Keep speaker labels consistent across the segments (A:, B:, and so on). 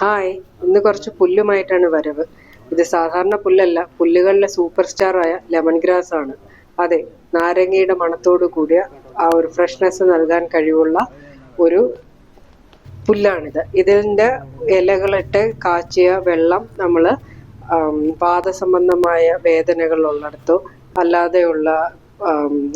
A: Hi. ഇന്ന് കുറച്ച് പുല്ലുമായിട്ടാണ് വരവ്. ഇത് സാധാരണ പുല്ലല്ല. പുല്ലുകളിലെ സൂപ്പർ സ്റ്റാർ ആയ ലെമൺ ഗ്രാസ് ആണ്. അതെ നാരങ്ങയുടെ മണത്തോടു കൂടിയ ആ ഒരു ഫ്രഷ്നെസ് നൽകാൻ കഴിവുള്ള ഒരു പുല്ലാണിത്. ഇതിന്റെ ഇലകളിട്ട് കാച്ചിയ വെള്ളം നമ്മൾ വാദസംബന്ധമായ വേദനകൾ ഉള്ളിടത്തോ അല്ലാതെയുള്ള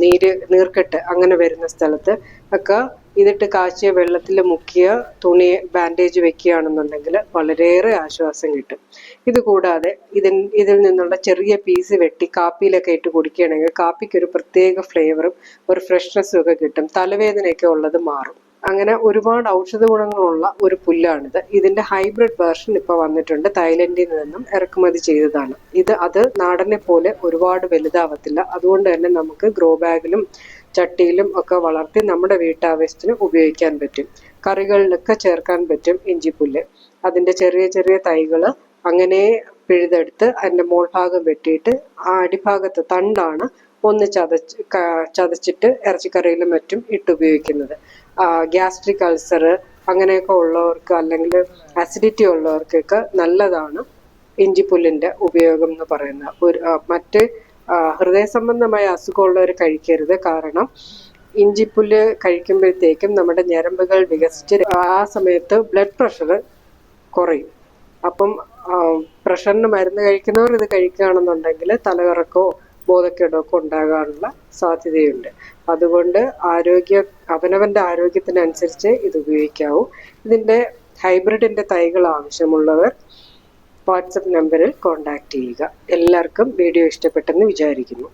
A: നീര് നീർക്കെട്ട് അങ്ങനെ വരുന്ന സ്ഥലത്ത് ഒക്കെ ഇതിട്ട് കാച്ചിയ വെള്ളത്തിൽ മുക്കിയ തുണി ബാൻഡേജ് വെക്കുകയാണെന്നുണ്ടെങ്കിൽ വളരെയേറെ ആശ്വാസം കിട്ടും. ഇത് കൂടാതെ ഇതിൻ ഇതിൽ നിന്നുള്ള ചെറിയ പീസ് വെട്ടി കാപ്പിയിലൊക്കെ ഇട്ട് കുടിക്കുകയാണെങ്കിൽ കാപ്പിക്ക് ഒരു പ്രത്യേക ഫ്ലേവറും ഒരു ഫ്രഷ്നെസ്സും ഒക്കെ കിട്ടും. തലവേദനയൊക്കെ ഉള്ളത് മാറും. അങ്ങനെ ഒരുപാട് ഔഷധ ഗുണങ്ങളുള്ള ഒരു പുല്ലാണിത്. ഇതിന്റെ ഹൈബ്രിഡ് വേർഷൻ ഇപ്പൊ വന്നിട്ടുണ്ട്. തായ്ലൻഡിൽ നിന്നും ഇറക്കുമതി ചെയ്തതാണ്. ഇത് അത് നാടനെ പോലെ ഒരുപാട് വലുതാവത്തില്ല. അതുകൊണ്ട് തന്നെ നമുക്ക് ഗ്രോ ബാഗിലും ചട്ടിയിലും ഒക്കെ വളർത്തി നമ്മുടെ വീട്ടാവശ്യത്തിന് ഉപയോഗിക്കാൻ പറ്റും. കറികളിലൊക്കെ ചേർക്കാൻ പറ്റും ഇഞ്ചിപ്പുല്ല്. അതിന്റെ ചെറിയ ചെറിയ തൈകൾ അങ്ങനെ പിഴുതെടുത്ത് അതിന്റെ മോൾഭാഗം വെട്ടിയിട്ട് ആ അടിഭാഗത്ത് തണ്ടാണ് ഒന്ന് ചതച്ച് ചതച്ചിട്ട് ഇറച്ചിക്കറിയിലും മറ്റും ഇട്ട് ഉപയോഗിക്കുന്നത്. ഗ്യാസ്ട്രിക് അൾസർ അങ്ങനെയൊക്കെ ഉള്ളവർക്ക് അല്ലെങ്കിൽ അസിഡിറ്റി ഉള്ളവർക്കൊക്കെ നല്ലതാണ് ഇഞ്ചിപ്പുല്ലിന്റെ ഉപയോഗം എന്ന് പറയുന്നത്. ഒരു മറ്റ് ഹൃദയ സംബന്ധമായ അസുഖമുള്ളവർ കഴിക്കരുത്. കാരണം ഇഞ്ചിപ്പുല്ല് കഴിക്കുമ്പോഴത്തേക്കും നമ്മുടെ ഞരമ്പുകൾ വികസിച്ച് ആ സമയത്ത് ബ്ലഡ് പ്രഷർ കുറയും. അപ്പം പ്രഷറിന് മരുന്ന് കഴിക്കുന്നവർ ഇത് കഴിക്കുകയാണെന്നുണ്ടെങ്കിൽ തലകറക്കോ ബോധക്കേടോ ഒക്കെ ഉണ്ടാകാനുള്ള സാധ്യതയുണ്ട്. അതുകൊണ്ട് ആരോഗ്യ അവനവന്റെ ആരോഗ്യത്തിനനുസരിച്ച് ഇത് ഉപയോഗിക്കാവൂ. ഇതിന്റെ ഹൈബ്രിഡിന്റെ തൈകൾ ആവശ്യമുള്ളവർ വാട്സപ്പ് നമ്പറിൽ കോൺടാക്ട് ചെയ്യുക. എല്ലാവർക്കും വീഡിയോ ഇഷ്ടപ്പെട്ടെന്ന് വിചാരിക്കുന്നു.